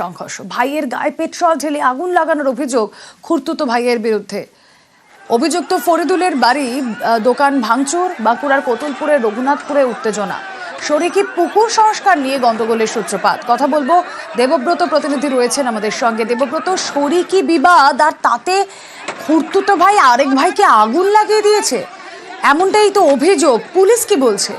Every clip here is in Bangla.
সংঘর্ষ। ভাইয়ের গায়ে পেট্রোল ঢেলে আগুন লাগানোর অভিযোগ খুর্তুতো ভাইয়ের বিরুদ্ধে। অভিযুক্ত ফরিদুলের বাড়ি দোকান ভাঙচুর, বাঁকুড়ার কোতুলপুরে রঘুনাথপুরে উত্তেজনা। শরিকি পুকুর সংস্কার নিয়ে গন্ডগোলের সূত্রপাত। কথা বলব, দেবব্রত প্রতিনিধি রয়েছেন আমাদের সঙ্গে। দেবব্রত, শরিকি বিবাদ আর তাতে খুর্তুতো ভাই আরেক ভাইকে আগুন লাগিয়ে দিয়েছে? এমনটাই তো অভিযোগ। পুলিশ কি বলছে?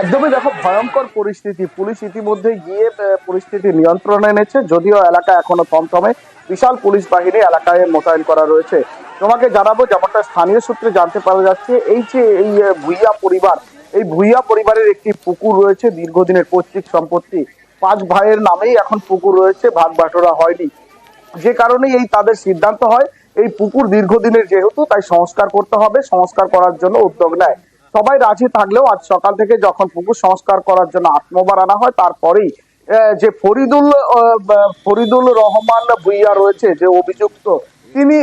একদমই দেখো, ভয়ঙ্কর পরিস্থিতি। পুলিশ ইতিমধ্যে গিয়ে পরিস্থিতি নিয়ন্ত্রণে এনেছে, যদিও এলাকা এখনও থমথমে বিশাল পুলিশ বাহিনী এলাকায় মোতায়েন করা রয়েছে। তোমাকে জানাব, যেমনটা স্থানীয় সূত্রে জানতে পারা যাচ্ছে, এই যে, এই ভুইয়া পরিবার, এই ভুইয়া পরিবারের একটি পুকুর রয়েছে, দীর্ঘদিনের পৈতৃক সম্পত্তি। পাঁচ ভাইয়ের নামেই এখন পুকুর রয়েছে, ভাগ বাটোরা হয়নি। যে কারণে এই তাদের সিদ্ধান্ত হয়, এই পুকুর দীর্ঘদিনের যেহেতু, তাই সংস্কার করতে হবে, সংস্কার করার জন্য উদ্যোগ নেয়। সবাই রাজি থাকলেও আজ সকাল থেকে যখন পুকুর সংস্কার করার জন্য আত্মবার আনা হয় তারপরেই যে ফরিদুল ফরিদুল রহমান ভুইয়া রয়েছে যে অভিযুক্ত তিনি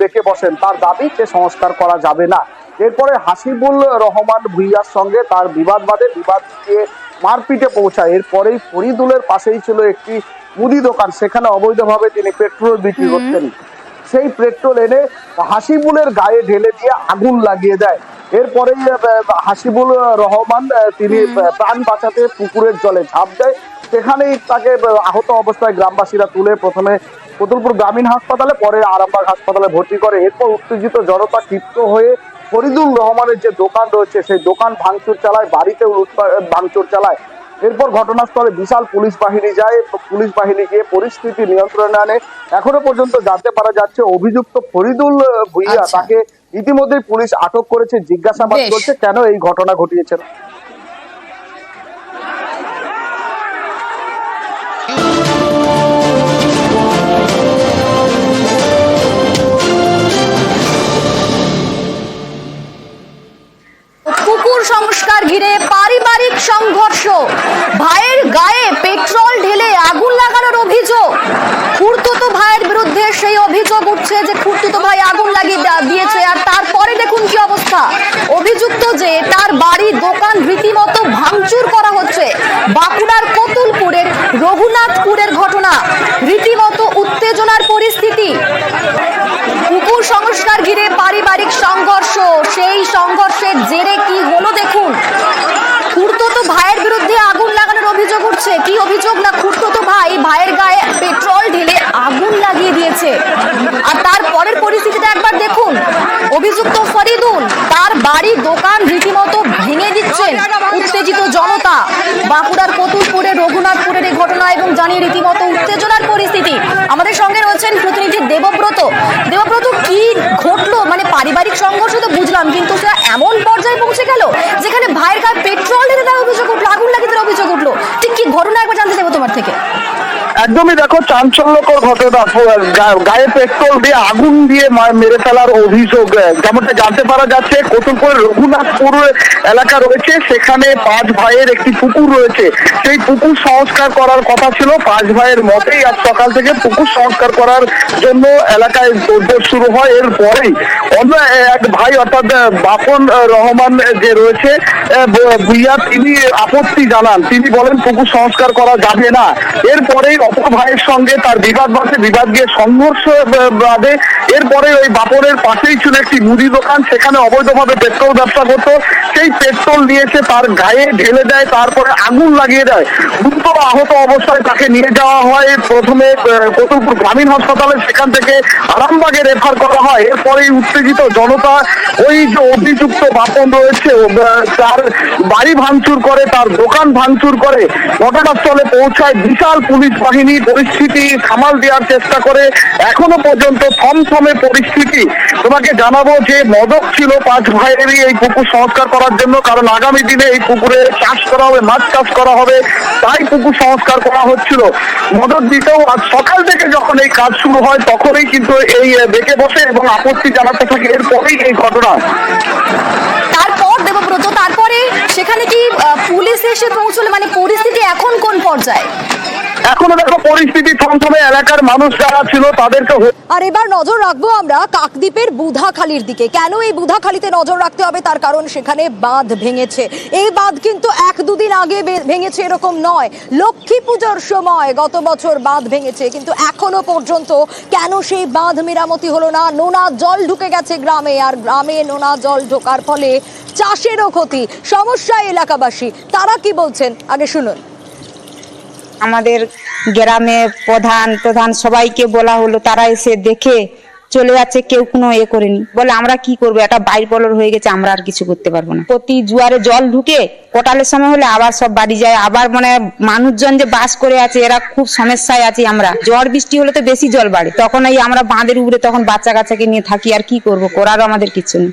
বেঁকে বসেন। তার দাবি যে সংস্কার করা যাবে না। এরপরে হাসিবুল রহমান ভুইয়ার সঙ্গে তার বিবাদ বাদে বিবাদ দিয়ে মারপিটে পৌঁছায়। এরপরেই ফরিদুলের পাশেই ছিল একটি মুদি দোকান। সেখানে অবৈধভাবে তিনি পেট্রোল বিক্রি করতেন। সেই পেট্রোল এনে হাসিবুলের গায়ে ঢেলে দিয়ে আগুন লাগিয়ে দেয়। এরপরেই হাসিবুল রহমান তিনি প্রাণ বাঁচাতে পুকুরের জলে ঝাঁপ দেয়। সেখানেই তাকে আহত অবস্থায় গ্রামবাসীরা তুলে প্রথমে কতুলপুর গ্রামীণ হাসপাতালে পরে আরামবাগ হাসপাতালে ভর্তি করে। এরপর উত্তেজিত জনতা ক্ষিপ্ত হয়ে ফরিদুল রহমানের যে দোকান রয়েছে সেই দোকান ভাঙচুর চালায় বাড়িতেও লুটপা- ভাঙচুর চালায়। এরপর ঘটনাস্থলে বিশাল পুলিশ বাহিনী যায়। পুলিশ বাহিনী গিয়ে পরিস্থিতি নিয়ন্ত্রণে আনে। এখনও পর্যন্ত জানতে পারা যাচ্ছে অভিযুক্ত ফরিদুল ভুইয়া আচ্ছা। তাকে ইতিমধ্যেই পুলিশ আটক করেছে জিজ্ঞাসাবাদ করছে কেন এই ঘটনা ঘটিয়েছেন পুকুর সংস্কার ঘিরে পারিবারিক সংঘর্ষ। ভাইয়ের গায়ে পেট্রোল ঢেলে আগুন লাগানোর অভিযোগ। খুর্তুতো ভাইয়ের বিরুদ্ধে সেই অভিযোগ উঠছে যে খুর্তুতো ভাই আগুন লাগিয়ে দিয়েছে কি অবস্থা অভিযুক্ত যে তার বাড়ি দোকান রীতিমতো ভাঙচুর করা হচ্ছে, বাঁকুড়ার কতুলপুরের রঘুনাথপুরের ঘটনা, রীতিমতো উত্তেজনার পরিস্থিতি। পুকুর সংস্কার ঘিরে পারিবারিক সংঘর্ষ, সেই সংঘর্ষের জেরে কি হলো দেখুন। খুড়তুতো ভাইয়ের বিরুদ্ধে আগুন লাগানোর অভিযোগ উঠছে। কি অভিযোগ না খুড়তুতো ভাই ভাইয়ের গায়ে পেট্রোল ঢেলে আগুন লাগিয়ে দিয়েছে? আর তারপরের পরিস্থিতিটা একবার দেখুন। অভিযুক্ত ফরিদুল তার বাড়ি, দোকান রীতিমতো ভেঙে দিচ্ছেন উত্তেজিত জনতা। বাঁকুড়ার কতুলপুরে, রঘুনাথপুরের এই ঘটনা এবং জানিয়ে রীতিমতো উত্তেজনার পরিস্থিতি। আমাদের সঙ্গে রয়েছেন প্রতিনিধি দেবব্রত। দেবব্রত, কি ঘটলো? মানে পারিবারিক সংঘর্ষ তো বুঝলাম, কিন্তু সেটা এমন পর্যায়ে পৌঁছে গেল, যেখানে ভাইয়ের গায়ে পেট্রোল ঢেলে দেওয়ার অভিযোগ উঠল আগুন লাগিয়ে দেওয়ার অভিযোগ উঠল ঠিক কি ঘটনা একবার জানতে চাইব তোমার থেকে একদমই দেখো চাঞ্চল্যকর ঘটনা গায়ে পেট্রোল দিয়ে আগুন দিয়ে মেরে ফেলার অভিযোগ। যেমনটা জানতে পারা যাচ্ছে কতুলপুরের রঘুনাথপুর এলাকা রয়েছে, সেখানে পাঁচ ভাইয়ের একটি পুকুর রয়েছে। সেই পুকুর সংস্কার করার কথা ছিল, পাঁচ ভাইয়ের মতেই আজ সকাল থেকে পুকুর সংস্কার করার জন্য এলাকায় তোড়জোড় শুরু হয়। এর পরেই অন্য এক ভাই, অর্থাৎ বাপন রহমান যে রয়েছে ভুইয়া, তিনি আপত্তি জানান। তিনি বলেন, পুকুর সংস্কার করা যাবে না। এরপরেই অপর ভাইয়ের সঙ্গে তার বিবাদ বাসে, বিবাদ গিয়ে সংঘর্ষ ব- বাধে। এরপরে ওই বাপনের পাশেই ছিল একটি মুদি দোকান, সেখানে অবৈধভাবে পেট্রোল ব্যবসা করতো। সেই পেট্রোল নিয়ে এসে তার গায়ে ঢেলে দেয়, তারপরে আগুন লাগিয়ে দেয়। গুরুতর আহত অবস্থায় তাকে নিয়ে যাওয়া হয়। প্রথমে কতুলপুর গ্রামীণ হাসপাতালে, সেখান থেকে আরামবাগে রেফার করা হয়। এরপরেই উত্তেজিত জনতা ওই যে অভিযুক্ত বাপন রয়েছে তার বাড়ি ভাঙচুর করে, তার দোকান ভাঙচুর করে, ঘটনাস্থলে পৌঁছায় বিশাল পুলিশ বাহিনী। পরিস্থিতি সামাল দেওয়ার চেষ্টা করে এখনও পর্যন্ত থমথমে পরিস্থিতি। তোমাকে জানাব যে মদক ছিল পাঁচ ভাইয়েরই এই পুকুর সংস্কার করার জন্য, কারণ আগামী দিনে এই পুকুরে চাষ করা হবে, মাছ চাষ করা হবে, তাই পুকুর সংস্কার করা হচ্ছিল। মদক দিতেও আজ সকাল থেকে যখন এই কাজ শুরু হয়, তখনই কিন্তু এই বেঁকে বসে এবং আপত্তি জানাতে থাকে। এরপরেই এই ঘটনা। তারপর দেবব্রত তারপরে সেখানে কি পুলিশ এসে পৌঁছলো? মানে পরিস্থিতি এখন কোন পর্যায়ে? এখনও দেখো পরিস্থিতি থমথমে, এলাকার মানুষ যারা ছিল তাদেরকে আর এবার নজর রাখব আমরা কাকদ্বীপের বুধাখালীর দিকে। কেন এই বুধাখালীতে নজর রাখতে হবে? তার কারণ সেখানে বাঁধ ভেঙেছে। এই বাঁধ কিন্তু এক দুদিন আগে ভেঙেছে এরকম নয়। লক্ষ্মী পুজোর সময় গত বছর বাঁধ ভেঙেছে, কিন্তু এখনও পর্যন্ত কেন সেই বাঁধ মেরামতি হলো না? নোনা জল ঢুকে গেছে গ্রামে, আর গ্রামে নোনা জল ঢোকার ফলে চাষেরও ক্ষতি। সমস্যা এলাকাবাসী, তারা কি বলছেন? আগে শুনুন। আমাদের গ্রামে প্রধান প্রধান সবাইকে বলা হলো, তারা এসে দেখে চলে যাচ্ছে, কেউ কোনো এ করেনি। বলে, আমরা কি করব? একটা বাইর বলর হয়ে গেছে, আমরা আর কিছু করতে পারব না। প্রতি জুয়ারে জল ঢুকে কোটালের সময় হলে আবার সব বাড়ি যায়। আবার মানে মানুষজন যে বাস করে আছে, এরা খুব সমস্যায় আছি আমরা। ঝড় বৃষ্টি হলে তো বেশি জল বাড়ে। তখন এই আমরা বাঁধের উপরে তখন বাচ্চা কাচ্চাকে নিয়ে থাকি, আর কি করব? করারও আমাদের কিছু নেই।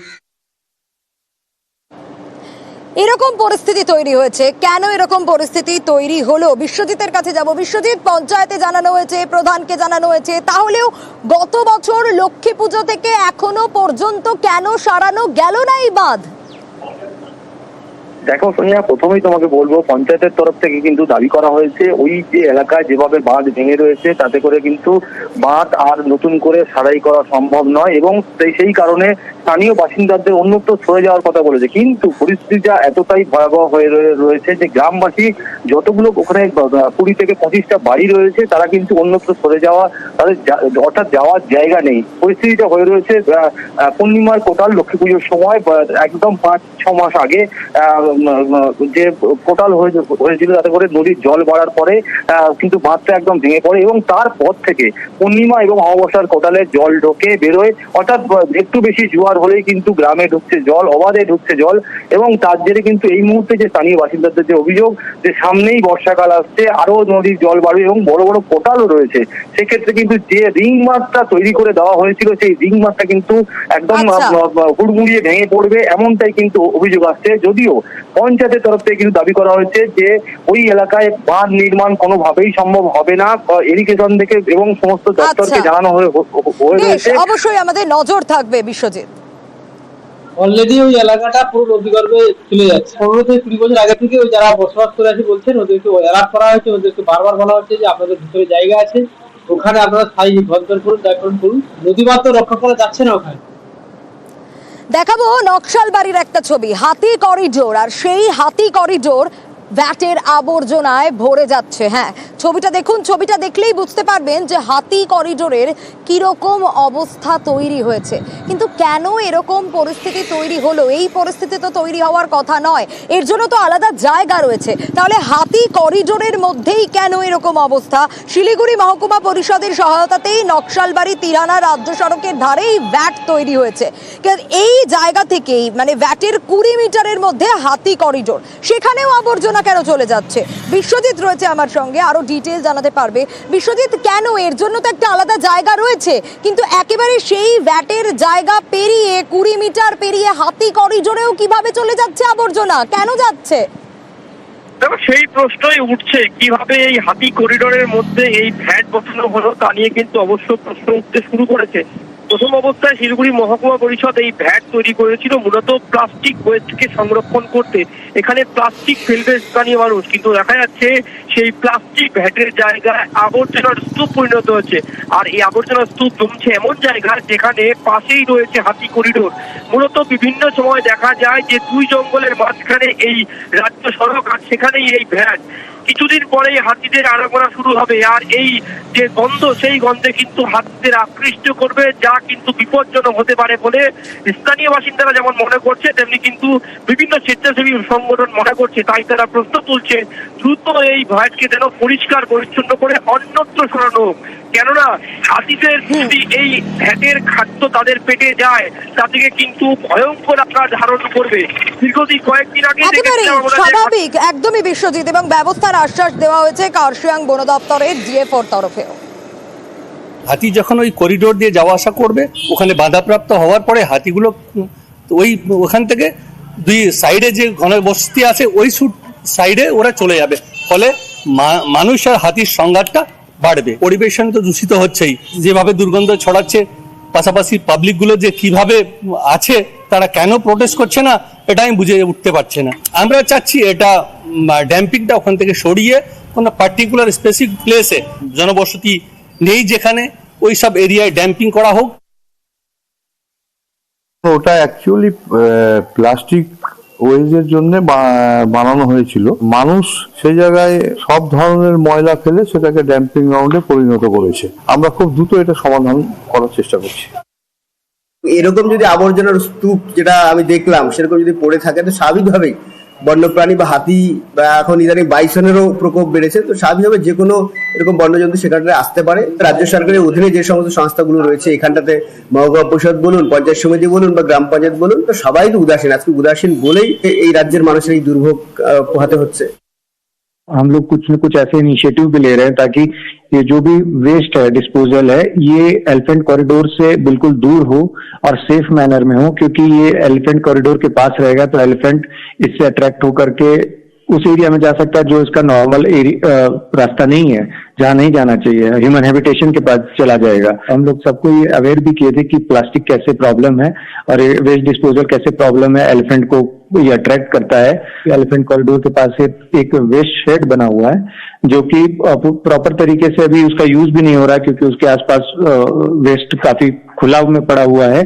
এরকম পরিস্থিতি তৈরি হয়েছে। কেন এরকম পরিস্থিতি তৈরি হলো? বিশ্বজিতের কাছে যাব। বিশ্বজিৎ, পঞ্চায়েতে জানানো হয়েছে, প্রধানকে জানানো হয়েছে। তাহলেও গত বছর লক্ষ্মী পুজো থেকে এখনও পর্যন্ত কেন সারানো গেল না এই বাঁধ? দেখো সোনিয়া, প্রথমেই তোমাকে বলব, পঞ্চায়েতের তরফ থেকে কিন্তু দাবি করা হয়েছে, ওই যে এলাকায় যেভাবে বাঁধ ভেঙে রয়েছে, তাতে করে কিন্তু বাঁধ আর নতুন করে সারাই করা সম্ভব নয় এবং সেই- সেই কারণে স্থানীয় বাসিন্দাদের অন্যত্র সরে যাওয়ার কথা বলেছে। কিন্তু পরিস্থিতিটা এতটাই ভয়াবহ হয়ে রয়েছে যে গ্রামবাসী যতগুলো ওখানে কুড়ি থেকে পঁচিশটা বাড়ি রয়েছে, তারা কিন্তু অন্যত্র সরে যাওয়া, তাদের অর্থাৎ যাওয়ার জায়গা নেই। পরিস্থিতিটা হয়ে রয়েছে পূর্ণিমার কোটাল লক্ষ্মী পুজোর সময় একদম পাঁচ, ছ মাস আগে যে কোটাল হয়ে- হয়েছিল তাতে করে নদীর জল বাড়ার পরে কিন্তু বাঁধটা একদম ভেঙে পড়ে এবং তারপর থেকে পূর্ণিমা এবং অমাবস্যার কোটালে জল ঢোকে বেরোয়। অর্থাৎ একটু বেশি জোয়ার হলেই কিন্তু গ্রামে ঢুকছে জল অবাধে ঢুকছে জল এবং তার জেরে কিন্তু এই মুহূর্তে যে স্থানীয় বাসিন্দাদের যে অভিযোগ যে সামনেই বর্ষাকাল আসছে আরও নদীর জল বাড়বে এবং বড় বড় কোটালও রয়েছে। সেক্ষেত্রে কিন্তু যে রিং মাছটা তৈরি করে দেওয়া হয়েছিল সেই রিং মাছটা কিন্তু একদম আচ্ছা। হুড়মুড়িয়ে ভেঙে পড়বে এমনটাই কিন্তু অভিযোগ আসছে। যদিও পঞ্চায়েতের তরফ থেকে কিন্তু দাবি করা হয়েছে যে ওই এলাকায় বাঁধ নির্মাণ কোনোভাবেই সম্ভব হবে না। এরিগেশন থেকে এবং সমস্ত দপ্তরকে আচ্ছা। জানানো হয়ে রয়েছে। অবশ্যই আমাদের নজর থাকবে বিশ্বজিৎ। অলরেডি ওই এলাকাটা পুরো নদীগর্ভে চলে যাচ্ছে। পনেরো থেকে কুড়ি বছর আগে থেকে ওই যারা বসবাস করে আছে বলছেন, ওদেরকে অ্যালার্ট করা হয়েছে, ওদেরকে বারবার বলা হচ্ছে যে আপনাদের ভিতরে জায়গা আছে, ওখানে আপনারা স্থায়ী ঘর দর করুন ব্যাকরণ করুন নদী তো রক্ষা করা যাচ্ছে না ওখানে। দেখাবো নকশাল বাড়ির একটা ছবি, হাতি করিডোর, আর সেই হাতি করিডোর ভ্যাটের আবর্জনায় ভরে যাচ্ছে হ্যাঁ। ছবিটা দেখুন, ছবিটা দেখলেই বুঝতে পারবেন যে হাতি করিডোরের কীরকম অবস্থা তৈরি হয়েছে। কিন্তু কেন এরকম পরিস্থিতি তৈরি হলো? এই পরিস্থিতি তো তৈরি হওয়ার কথা নয়। এর জন্য তো আলাদা জায়গা রয়েছে। তাহলে হাতি করিডোরের মধ্যেই কেন এরকম অবস্থা? শিলিগুড়ি মহকুমা পরিষদের সহায়তাতেই নকশালবাড়ি তিরানা রাজ্য সড়কের ধারেই ভ্যাট তৈরি হয়েছে। এই জায়গা থেকেই মানে ভ্যাটের কুড়ি মিটারের মধ্যে হাতি করিডোর। সেখানেও আবর্জনা কেন চলে যাচ্ছে? বিশ্বজিৎ রয়েছে আমার সঙ্গে, আরও ডিটেল জানাতে পারবে। বিশ্বজিৎ, কেন? এর জন্য তো একটা আলাদা জায়গা রয়েছে, কিন্তু একেবারে সেই ভ্যাটের জায়গা পেরিয়ে, কুড়ি মিটার পেরিয়ে, হাতি করিডোরেও কীভাবে চলে যাচ্ছে আবর্জনা? কেন যাচ্ছে? দেখো, সেই প্রশ্নই উঠছে, কীভাবে এই হাতি করিডোরের মধ্যে এই ভ্যাট বসানো হলো তা নিয়ে কিন্তু অবশ্য প্রশ্ন উঠতে শুরু করেছে। প্রথম অবস্থায় শিলিগুড়ি মহকুমা পরিষদ এই ভ্যাট তৈরি করেছিল, মূলত প্লাস্টিক ওয়েস্টকে সংরক্ষণ করতে। এখানে প্লাস্টিক ফেলবে স্থানীয় মানুষ, কিন্তু দেখা যাচ্ছে সেই প্লাস্টিক ভ্যাটের জায়গায় আবর্জনার স্তূপ পরিণত হচ্ছে। আর এই আবর্জনার স্তূপ জমছে এমন জায়গা যেখানে পাশেই রয়েছে হাতি করিডোর। মূলত বিভিন্ন সময় দেখা যায় যে দুই জঙ্গলের মাঝখানে এই রাজ্য সড়ক আর সেখানেই এই ভ্যাট। কিছুদিন পরেই হাতিদের আনাগোনা শুরু হবে। আর এই যে গন্ধ সেই গন্ধে কিন্তু হাতিদের আকৃষ্ট করবে যা কিন্তু বিপজ্জনক হতে পারে বলে স্থানীয় বাসিন্দারা যেমন মনে করছে তেমনি কিন্তু বিভিন্ন স্বেচ্ছাসেবী সংগঠন মনে করছে। তাই তারা প্রশ্ন তুলছে দ্রুত এই ভ্যাটকে যেন পরিষ্কার পরিচ্ছন্ন করে অন্যত্র সরানো কেননা হাতিদের যদি এই ভ্যাটের খাদ্য তাদের পেটে যায় তা থেকে কিন্তু ভয়ঙ্কর আকার ধারণ করবে। দীর্ঘদিন কয়েকদিন আগে স্বাভাবিক একদমই বিশ্বজিৎ এবং ব্যবস্থার আশ্বাস দেওয়া হয়েছে কার্শিয়াং বন দপ্তরের ডিএফওর তরফেও। হাতি যখন ওই করিডোর দিয়ে যাওয়া আসা করবে, ওখানে বাধাপ্রাপ্ত হওয়ার পরে হাতিগুলো, ওই ওখান থেকে দুই সাইডে যে ঘনবসতি আছে, ওই সাইডে ওরা চলে যাবে। ফলে মানুষ আর হাতির সংঘাতটা বাড়বে। পরিবেশন তো দূষিত হচ্ছেই। যেভাবে দুর্গন্ধ ছড়াচ্ছে, পাশাপাশি পাবলিকগুলো যে কীভাবে আছে তারা কেন প্রোটেস্ট করছে না, এটা আমি বুঝে উঠতে পারছি না। আমরা চাচ্ছি এটা ড্যাম্পিংটা ওখান থেকে সরিয়ে কোনো পার্টিকুলার স্পেসিফিক প্লেসে জনবসতি নেই যেখানে ওই সব এরিয়ায় ড্যাম্পিং করা হোক। ওটা অ্যাকচুয়ালি প্লাস্টিক ওয়েজের জন্য বানানো হয়েছিল। মানুষ সেই জায়গায় সব ধরনের ময়লা ফেলে সেটাকে ড্যাম্পিং গ্রাউন্ডে পরিণত করেছে। আমরা খুব দ্রুত এটা সমাধান করার চেষ্টা করছি। এরকম যদি আবর্জনার স্তূপ যেটা আমি দেখলাম, সেরকম যদি পড়ে থাকে, তো স্বাভাবিকভাবেই বন্যপ্রাণী বা হাতি বা এখন ইদানিং বাইসনেরও প্রকোপ বেড়েছে, তো স্বাভাবিকভাবে যে কোনো এরকম বন্যজন্তু সেখানটায় আসতে পারে। রাজ্য সরকারের অধীনে যে সমস্ত সংস্থাগুলো রয়েছে, এখানটাতে মহকুমা পরিষদ বলুন, পঞ্চায়েত সমিতি বলুন বা গ্রাম পঞ্চায়েত বলুন, তো সবাই তো উদাসীন। আজকে উদাসীন বলেই এই রাজ্যের মানুষের এই দুর্ভোগ পোহাতে হচ্ছে। हम लोग कुछ न कुछ ऐसे इनिशिएटिव भी ले रहे हैं ताकि ये जो भी वेस्ट है डिस्पोजल है, ये एलिफेंट कॉरिडोर से बिल्कुल दूर हो और सेफ़ मैनर में हो, क्योंकि ये एलिफेंट कॉरिडोर के पास रहेगा तो एलिफेंट इससे अट्रैक्ट होकर के उस एरिया में जा सकता है जो इसका नॉर्मल रास्ता नहीं है जहाँ नहीं जाना चाहिए। ह्यूमन हैबिटेशन के पास चला जाएगा। हम लोग सबको ये अवेयर भी किए थे कि प्लास्टिक कैसे प्रॉब्लम है और वेस्ट डिस्पोजल कैसे प्रॉब्लम है। एलिफेंट को ये अट्रैक्ट करता है। एलिफेंट कॉरिडोर के पास एक, वेस्ट शेड बना हुआ है जो कि प्रॉपर तरीके से अभी उसका यूज़ भी नहीं हो रहा है क्योंकि उसके आसपास वेस्ट काफ़ी खुला में पड़ा हुआ है।